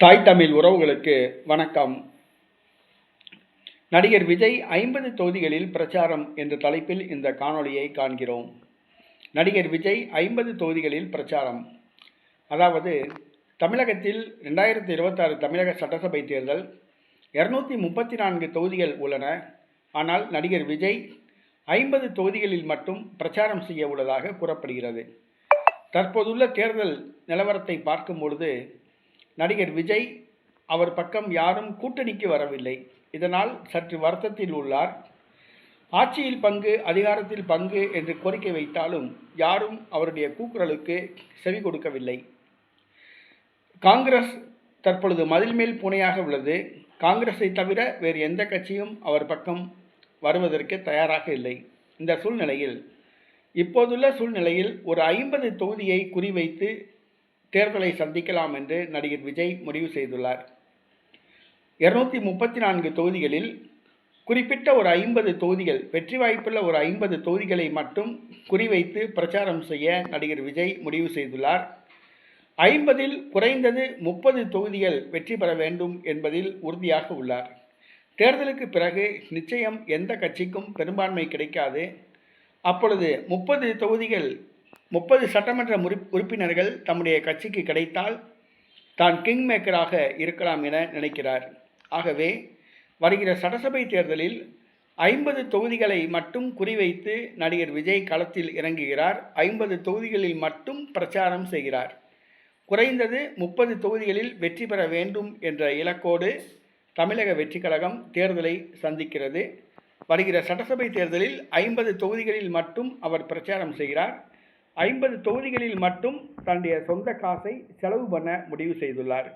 தாய் தமிழ் உறவுகளுக்கு வணக்கம். நடிகர் விஜய் ஐம்பது தொகுதிகளில் பிரச்சாரம் என்ற தலைப்பில் இந்த காணொளியை காண்கிறோம். நடிகர் விஜய் ஐம்பது தொகுதிகளில் பிரச்சாரம். அதாவது தமிழகத்தில் ரெண்டாயிரத்தி இருபத்தாறு தமிழக சட்டசபை தேர்தல் இரநூத்தி முப்பத்தி நான்கு தொகுதிகள் உள்ளன. ஆனால் நடிகர் விஜய் ஐம்பது தொகுதிகளில் மட்டும் பிரச்சாரம் செய்ய உள்ளதாக கூறப்படுகிறது. தற்போதுள்ள தேர்தல் நிலவரத்தை பார்க்கும் பொழுது நடிகர் விஜய் அவர் பக்கம் யாரும் கூட்டணிக்கு வரவில்லை. இதனால் சற்று வருத்தத்தில் உள்ளார். ஆட்சியில் பங்கு அதிகாரத்தில் பங்கு என்று கோரிக்கை வைத்தாலும் யாரும் அவருடைய கூக்குரலுக்கு செவி கொடுக்கவில்லை. காங்கிரஸ் தற்பொழுது மதில் மேல் பூனையாக உள்ளது. காங்கிரஸை தவிர வேறு எந்த கட்சியும் அவர் பக்கம் வருவதற்கு தயாராக இல்லை. இந்த சூழ்நிலையில் இப்போதுள்ள சூழ்நிலையில் ஒரு ஐம்பது தொகுதியை குறிவைத்து தேர்தலை சந்திக்கலாம் என்று நடிகர் விஜய் முடிவு செய்துள்ளார். இருநூத்தி முப்பத்தி நான்கு தொகுதிகளில் குறிப்பிட்ட ஒரு ஐம்பது தொகுதிகள் வெற்றி வாய்ப்புள்ள ஒரு ஐம்பது தொகுதிகளை மட்டும் குறிவைத்து பிரச்சாரம் செய்ய நடிகர் விஜய் முடிவு செய்துள்ளார். ஐம்பதில் குறைந்தது முப்பது தொகுதிகள் வெற்றி பெற வேண்டும் என்பதில் உறுதியாக உள்ளார். தேர்தலுக்கு பிறகு நிச்சயம் எந்த கட்சிக்கும் பெரும்பான்மை கிடைக்காது. அப்பொழுது முப்பது தொகுதிகள் முப்பது சட்டமன்ற உறுப்பினர்கள் தம்முடைய கட்சிக்கு கிடைத்தால் தான் கிங் மேக்கராக இருக்கலாம் என நினைக்கிறார். ஆகவே வருகிற சட்டசபை தேர்தலில் ஐம்பது தொகுதிகளை மட்டும் குறிவைத்து நடிகர் விஜய் களத்தில் இறங்குகிறார். ஐம்பது தொகுதிகளில் மட்டும் பிரச்சாரம் செய்கிறார். குறைந்தது முப்பது தொகுதிகளில் வெற்றி பெற வேண்டும் என்ற இலக்கோடு தமிழக வெற்றி கழகம் தேர்தலை சந்திக்கிறது. வருகிற சட்டசபை தேர்தலில் ஐம்பது தொகுதிகளில் மட்டும் அவர் பிரச்சாரம் செய்கிறார். ஐம்பது தொகுதிகளில் மட்டும் தன்னுடைய சொந்த காசை செலவு பண்ண முடிவு செய்துள்ளார்.